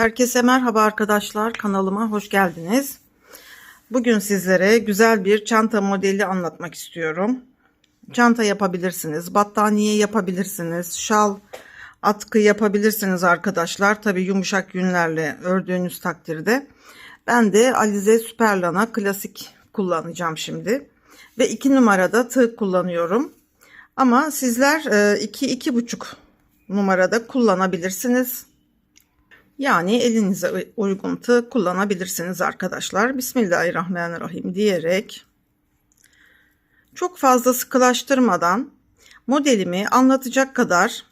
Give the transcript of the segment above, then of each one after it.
Herkese merhaba arkadaşlar kanalıma hoş geldiniz. Bugün sizlere güzel bir çanta modeli anlatmak istiyorum. Çanta yapabilirsiniz, battaniye yapabilirsiniz, şal, atkı yapabilirsiniz arkadaşlar. Tabi yumuşak yünlerle ördüğünüz takdirde. Ben de Alize Superlana klasik kullanacağım şimdi. Ve 2 numarada tığ kullanıyorum. Ama sizler 2-2,5 numarada kullanabilirsiniz. Yani elinize uygun kullanabilirsiniz arkadaşlar. Bismillahirrahmanirrahim diyerek çok fazla sıkılaştırmadan modelimi anlatacak kadar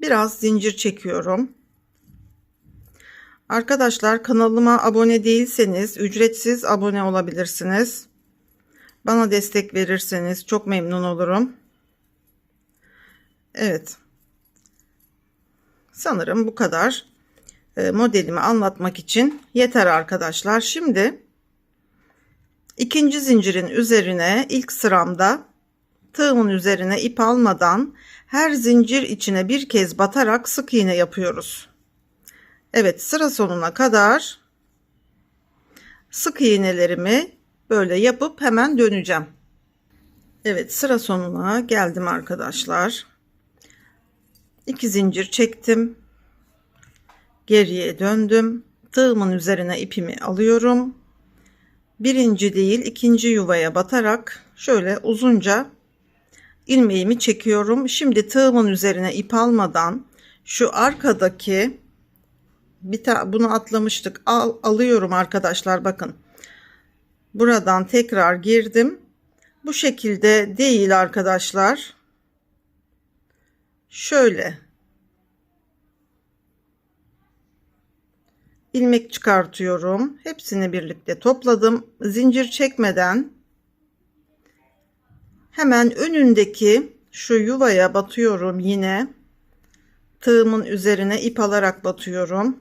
biraz zincir çekiyorum. Arkadaşlar kanalıma abone değilseniz ücretsiz abone olabilirsiniz. Bana destek verirseniz çok memnun olurum. Evet. Sanırım bu kadar modelimi anlatmak için yeter arkadaşlar. Şimdi ikinci zincirin üzerine ilk sıramda tığımın üzerine ip almadan her zincir içine bir kez batarak sık iğne yapıyoruz. Evet sıra sonuna kadar sık iğnelerimi böyle yapıp hemen döneceğim. Evet sıra sonuna geldim arkadaşlar. 2 zincir çektim geriye döndüm. Tığımın üzerine ipimi alıyorum. Birinci değil ikinci yuvaya batarak şöyle uzunca ilmeğimi çekiyorum. Şimdi tığımın üzerine ip almadan şu arkadaki bir ta bunu atlamıştık. Al, alıyorum arkadaşlar bakın. Buradan tekrar girdim. Bu şekilde değil arkadaşlar. Şöyle ilmek çıkartıyorum. Hepsini birlikte topladım. Zincir çekmeden hemen önündeki şu yuvaya batıyorum yine. Tığımın üzerine ip alarak batıyorum.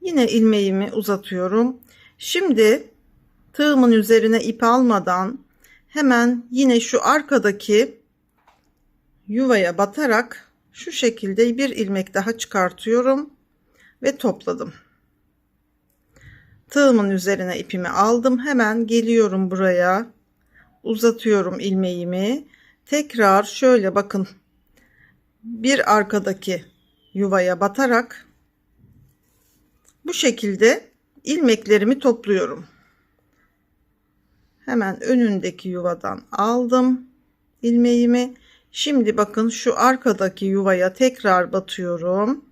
Yine ilmeğimi uzatıyorum. Şimdi tığımın üzerine ip almadan hemen yine şu arkadaki yuvaya batarak şu şekilde bir ilmek daha çıkartıyorum ve topladım. Tığımın üzerine ipimi aldım. Hemen geliyorum buraya. Uzatıyorum ilmeğimi. Tekrar şöyle bakın. Bir arkadaki yuvaya batarak bu şekilde ilmeklerimi topluyorum. Hemen önündeki yuvadan aldım ilmeğimi Şimdi bakın şu arkadaki yuvaya tekrar batıyorum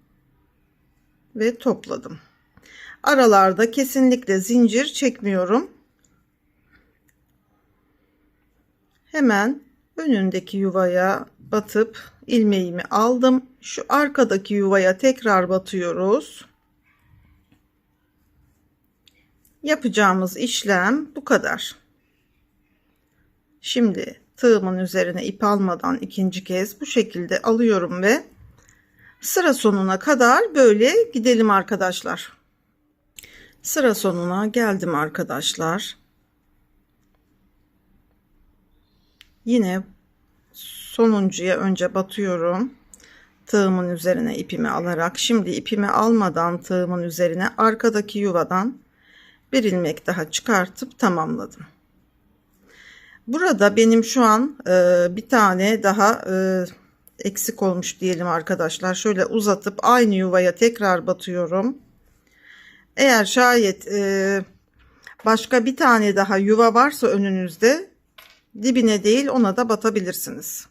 ve topladım. Aralarda kesinlikle zincir çekmiyorum. Hemen önündeki yuvaya batıp ilmeğimi aldım. Şu arkadaki yuvaya tekrar batıyoruz. Yapacağımız işlem bu kadar. Şimdi tığımın üzerine ip almadan ikinci kez bu şekilde alıyorum ve sıra sonuna kadar böyle gidelim arkadaşlar. Sıra sonuna geldim arkadaşlar. Yine sonuncuya önce batıyorum. Tığımın üzerine ipimi alarak şimdi ipimi almadan tığımın üzerine arkadaki yuvadan bir ilmek daha çıkartıp tamamladım. Burada benim şu an e, bir tane daha e, eksik olmuş diyelim arkadaşlar. Şöyle uzatıp aynı yuvaya tekrar batıyorum. Eğer şayet e, başka bir tane daha yuva varsa önünüzde dibine değil ona da batabilirsiniz.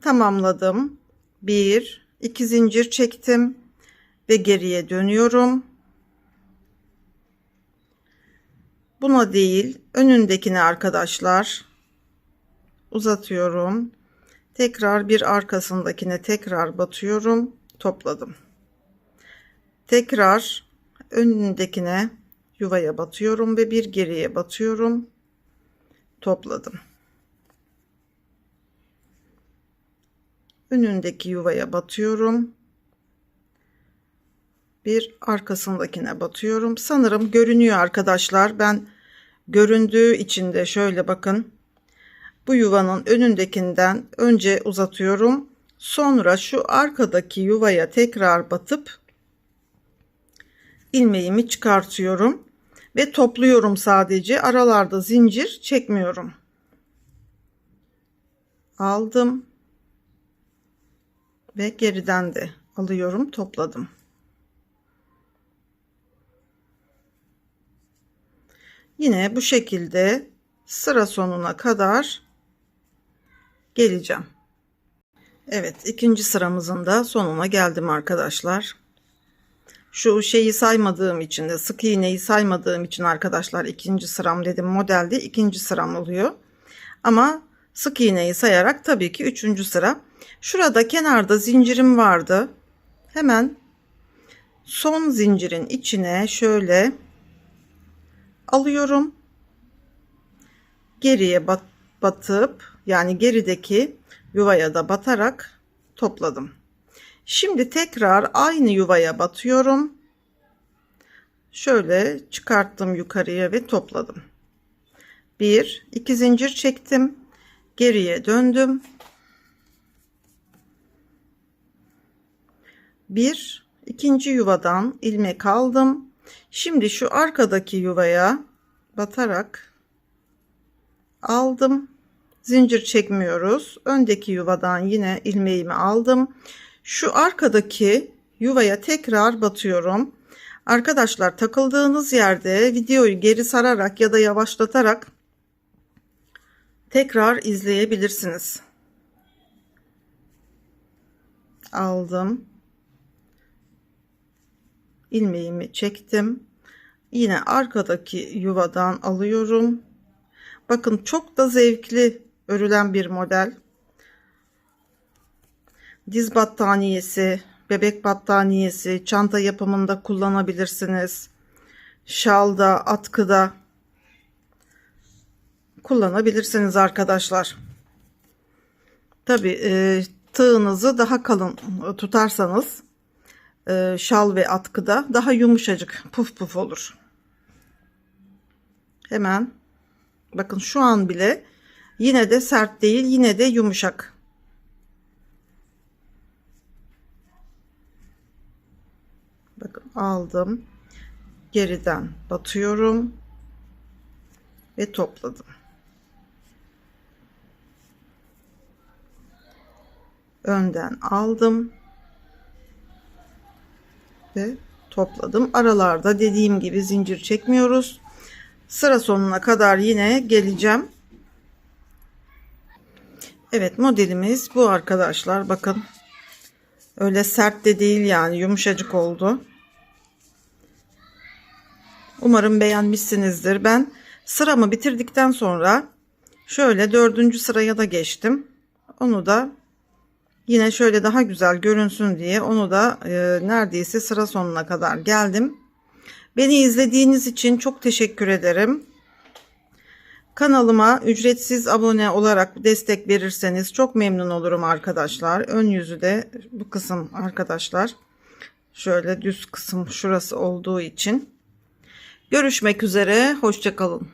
Tamamladım. Bir, iki zincir çektim ve geriye dönüyorum. Buna değil önündekine arkadaşlar uzatıyorum. Tekrar bir arkasındakine tekrar batıyorum. Topladım. Tekrar önündekine yuvaya batıyorum ve bir geriye batıyorum. Topladım. Önündeki yuvaya batıyorum. Bir arkasındakine batıyorum. Sanırım görünüyor arkadaşlar. Ben göründüğü için de şöyle bakın bu yuvanın önündekinden önce uzatıyorum. Sonra şu arkadaki yuvaya tekrar batıp ilmeğimi çıkartıyorum ve topluyorum sadece. Aralarda zincir çekmiyorum. Aldım ve geriden de alıyorum, topladım. Yine bu şekilde sıra sonuna kadar geleceğim. Evet ikinci sıramızın da sonuna geldim arkadaşlar. Şu şeyi saymadığım için de sık iğneyi saymadığım için arkadaşlar ikinci sıram dedim modelde ikinci sıram oluyor. Ama sık iğneyi sayarak tabii ki üçüncü sıra. Şurada kenarda zincirim vardı. Hemen son zincirin içine şöyle alıyorum. Geriye bat, batıp yani gerideki yuvaya da batarak topladım. Şimdi tekrar aynı yuvaya batıyorum. Şöyle çıkarttım yukarıya ve topladım. Bir, iki zincir çektim. Geriye döndüm. Bir, ikinci yuvadan ilmek aldım. Şimdi şu arkadaki yuvaya batarak aldım. Zincir çekmiyoruz. Öndeki yuvadan yine ilmeğimi aldım. Şu arkadaki yuvaya tekrar batıyorum. Arkadaşlar takıldığınız yerde videoyu geri sararak ya da yavaşlatarak tekrar izleyebilirsiniz. Aldım. İlmeğimi çektim. Yine arkadaki yuvadan alıyorum. Bakın çok da zevkli örülen bir model. Diz battaniyesi, bebek battaniyesi, çanta yapımında kullanabilirsiniz. Şalda, atkıda kullanabilirsiniz arkadaşlar. Tabi e, tığınızı daha kalın tutarsanız e, şal ve atkıda daha yumuşacık puf puf olur. Hemen bakın şu an bile yine de sert değil yine de yumuşak. Bakın aldım. Geriden batıyorum ve topladım. Önden aldım ve topladım. Aralarda dediğim gibi zincir çekmiyoruz. Sıra sonuna kadar yine geleceğim. Evet modelimiz bu arkadaşlar. Bakın öyle sert de değil yani yumuşacık oldu. Umarım beğenmişsinizdir. Ben sıramı bitirdikten sonra şöyle dördüncü sıraya da geçtim. Onu da yine şöyle daha güzel görünsün diye onu da e, neredeyse sıra sonuna kadar geldim. Beni izlediğiniz için çok teşekkür ederim. Kanalıma ücretsiz abone olarak destek verirseniz çok memnun olurum arkadaşlar. Ön yüzü de bu kısım arkadaşlar. Şöyle düz kısım şurası olduğu için. Görüşmek üzere. Hoşçakalın.